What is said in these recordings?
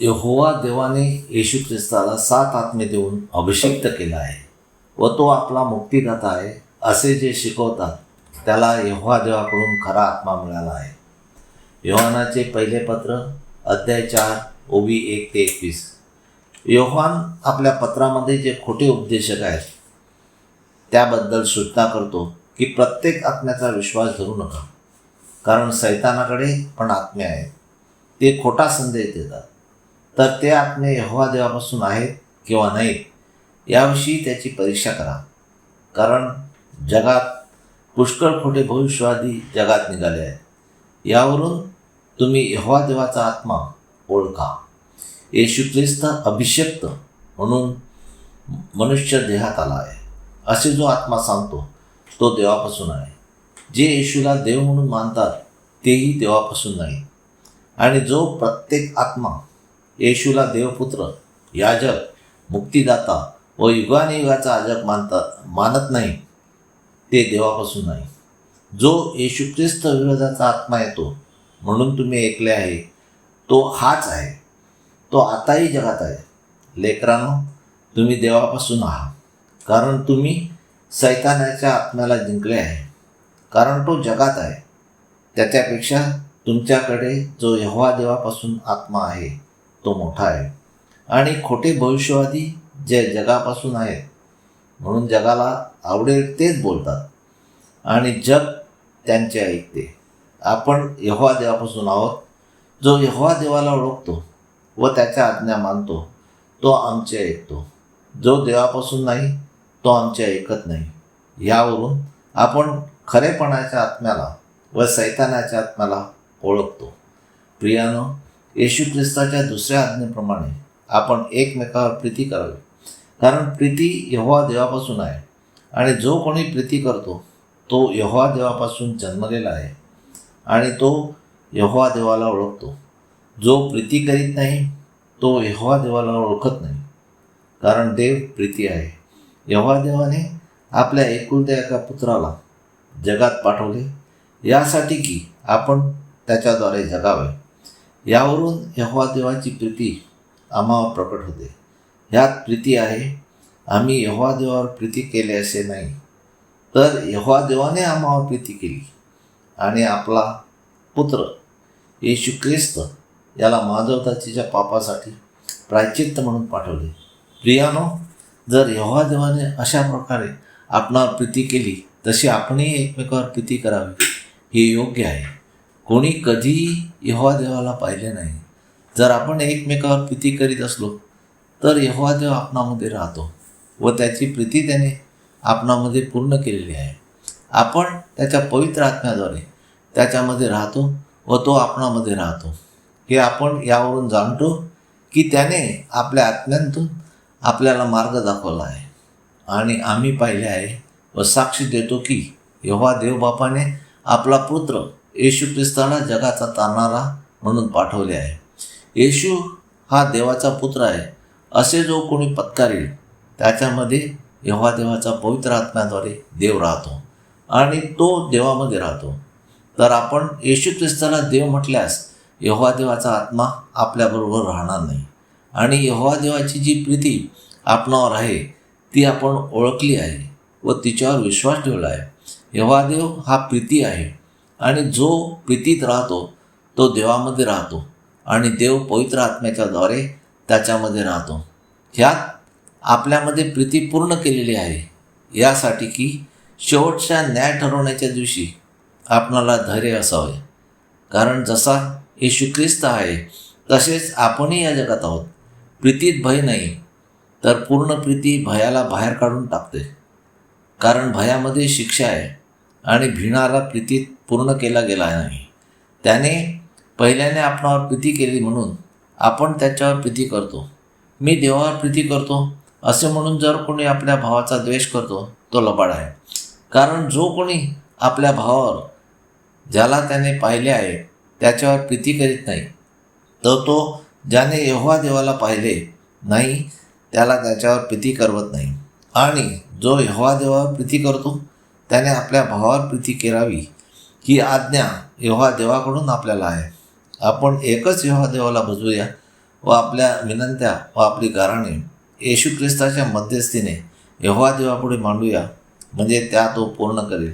यहोवा देवाने येशू ख्रिस्ताला सात आत्मे देऊन अभिषिक्त केला आहे व तो आपला मुक्तिदाता आहे असे जे शिकवतात त्याला यहोवा देवाकडून खरा आत्मा मिळाला आहे. योहानाचे पहिले पत्र अध्याय चार ओबी एक ते एकवीस. योहान आपल्या पत्रामध्ये जे खोटे उपदेशक आहेत त्याबद्दल सूचना करतो की प्रत्येक आत्म्याचा विश्वास धरू नका. कारण सैतानाकडे पण आत्मे आहेत. ते खोटा संदेश देतात. तर ते आत्मे यहोवा देवापासून आहेत किंवा नाहीत याविषयी त्याची परीक्षा करा. कारण जगात पुष्कळ खोटे भविष्यवादी जगात निघाले आहेत. यावरून तुम्ही यहोवा देवाचा आत्मा ओळखा. येशू ख्रिस्त अभिषेक्त म्हणून मनुष्य देहात आला आहे. असे जो आत्मा सांगतो तो देवापासून आहे. जे येशूला देव म्हणून मानतात तेही देवापासून नाही. आणि जो प्रत्येक आत्मा येशूला देवपुत्र याजक मुक्तिदाता व युगानियुगाचा आजक मानतात मानत नाही ते देवापासून नाही. जो येशू ख्रिस्त विरोधाचा आत्मा येतो म्हणून तुम्ही ऐकले आहे तो हाच आहे. तो आताही जगात आहे. लेकरांनो तुम्ही देवापासून आहात कारण तुम्ही सैतानाच्या आत्म्याला जिंकले आहे. कारण तो जगात आहे. त्याच्यापेक्षा तुमच्याकडे जो यव्हा देवापासून आत्मा आहे तो मोठा आहे. आणि खोटे भविष्यवादी जे जगापासून आहेत म्हणून जगाला आवडेल तेच बोलतात. आणि जग त्यांचे ऐकते. आपण यहोवा देवापासून आहोत. जो यहोवा देवाला ओळखतो व त्याच्या आज्ञा मानतो तो आमचे ऐकतो. जो देवापासून नाही तो आमचे ऐकत नाही. यावरून आपण खरेपणाच्या आत्म्याला व सैतानाच्या आत्म्याला ओळखतो. प्रियानो येशू ख्रिस्ताच्या दुसऱ्या आज्ञेप्रमाणे आपण एकमेकावर प्रीती करावी. कारण प्रीती यहोवा देवापासून आहे आणि जो कोणी प्रीती करतो तो यहोवा देवापासून जन्मलेला आहे आणि तो यहोवा देवाला ओळखतो. जो प्रीती करीत नाही तो यहोवा देवाला ओळखत नाही. कारण देव प्रीती आहे. यहोवा देवाने आपल्या एकुलत्या एका पुत्राला जगात पाठवले यासाठी की आपण त्याच्याद्वारे जगावे. यावरून यहोवा देवाची प्रीती आम्हावर प्रकट होते. ह्यात प्रीती आहे आम्ही यहोवा देवावर प्रीती केली असे नाही तर यहोवा देवाने आम्हावर प्रीती केली आणि आपला पुत्र येशू ख्रिस्त याला माधवताचीच्या पापासाठी प्रायचित्त म्हणून पाठवले. प्रियानो जर यहोवा देवाने अशा प्रकारे आपणावर प्रीती केली तशी आपणही एकमेकावर प्रीती करावी हे योग्य आहे. कोणी कधीही यहोवा देवाला पाहिले नाही. जर आपण एकमेकावर प्रीती करीत असलो तर यहोवा देव आपणामध्ये राहतो व त्याची प्रीती त्याने आपणामध्ये पूर्ण केलेली आहे. आपण त्याच्या पवित्र आत्म्याद्वारे त्याच्यामध्ये राहतो व तो आपणामध्ये राहतो. हे आपण यावरून जाणतो की त्याने आपल्या आत्म्यांतून आपल्याला मार्ग दाखवला आहे. आणि आम्ही पाहिले आहे व साक्षी देतो की यहोवा देवबापाने आपला पुत्र येशू ख्रिस्ताला जगाचा तारणारा म्हणून पाठवले आहे. येशू हा देवाचा पुत्र आहे. असे जो कोणी पत्कारेल त्याच्यामध्ये यव्हा देवाचा पवित्र आत्म्याद्वारे देव राहतो आणि तो देवामध्ये राहतो. तर आपण येशू ख्रिस्ताला देव म्हटल्यास यव्हा देवाचा आत्मा आपल्याबरोबर राहणार नाही. आणि यव्हा देवाची जी प्रीती आपणावर आहे ती आपण ओळखली आहे व तिच्यावर विश्वास ठेवला आहे. यव्हा देव हा प्रीती आहे. आणि जो प्रीतीत राहतो तो देवामध्ये राहतो आणि देव पवित्र आत्म्याच्याद्वारे त्याच्यामध्ये राहतो. ह्यात आपल्यामध्ये प्रीती पूर्ण केलेली आहे. यासाठी की शेवटच्या न्याय ठरवण्याच्या दिवशी आपणाला धैर्य असावे. कारण जसा येशू ख्रिस्त आहे तसेच आपणही या जगात आहोत. प्रीतीत भय नाही तर पूर्ण प्रीती भयाला बाहेर काढून टाकते. कारण भयामध्ये शिक्षा आहे आणि भिणाला प्रीतीत पूर्ण केला गेला नाही. त्याने पहिल्याने आपणावर प्रीती केली म्हणून आपण त्याच्यावर प्रीती करतो. मी देवावर प्रीती करतो असे म्हणून जर कोणी आपल्या भावाचा द्वेष करतो तो लबाड आहे. कारण जो कोणी आपल्या भावावर ज्याला त्याने पाहिले आहे त्याच्यावर प्रीती करीत नाही तर तो ज्याने यहोवा देवाला पाहिले नाही त्याला त्याच्यावर प्रीती करवत नाही. आणि जो यहोवा देवावर प्रीती करतो त्याने आपल्या भावावर प्रीती करावी. ही आज्ञा यहोवा देवाकडून आपल्याला आहे. आपण एकच यहोवा देवाला भजवूया व आपल्या विनंत्या व आपली गाराणे येशू ख्रिस्ताच्या मध्यस्थीने यहोवा देवापुढे मांडूया. म्हणजे त्या तो पूर्ण करेल.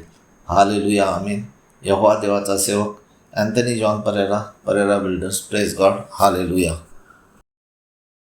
हालेलुया आमीन. यहोवा देवाचा सेवक Anthony John Pereira Pereira builders. Praise God hallelujah.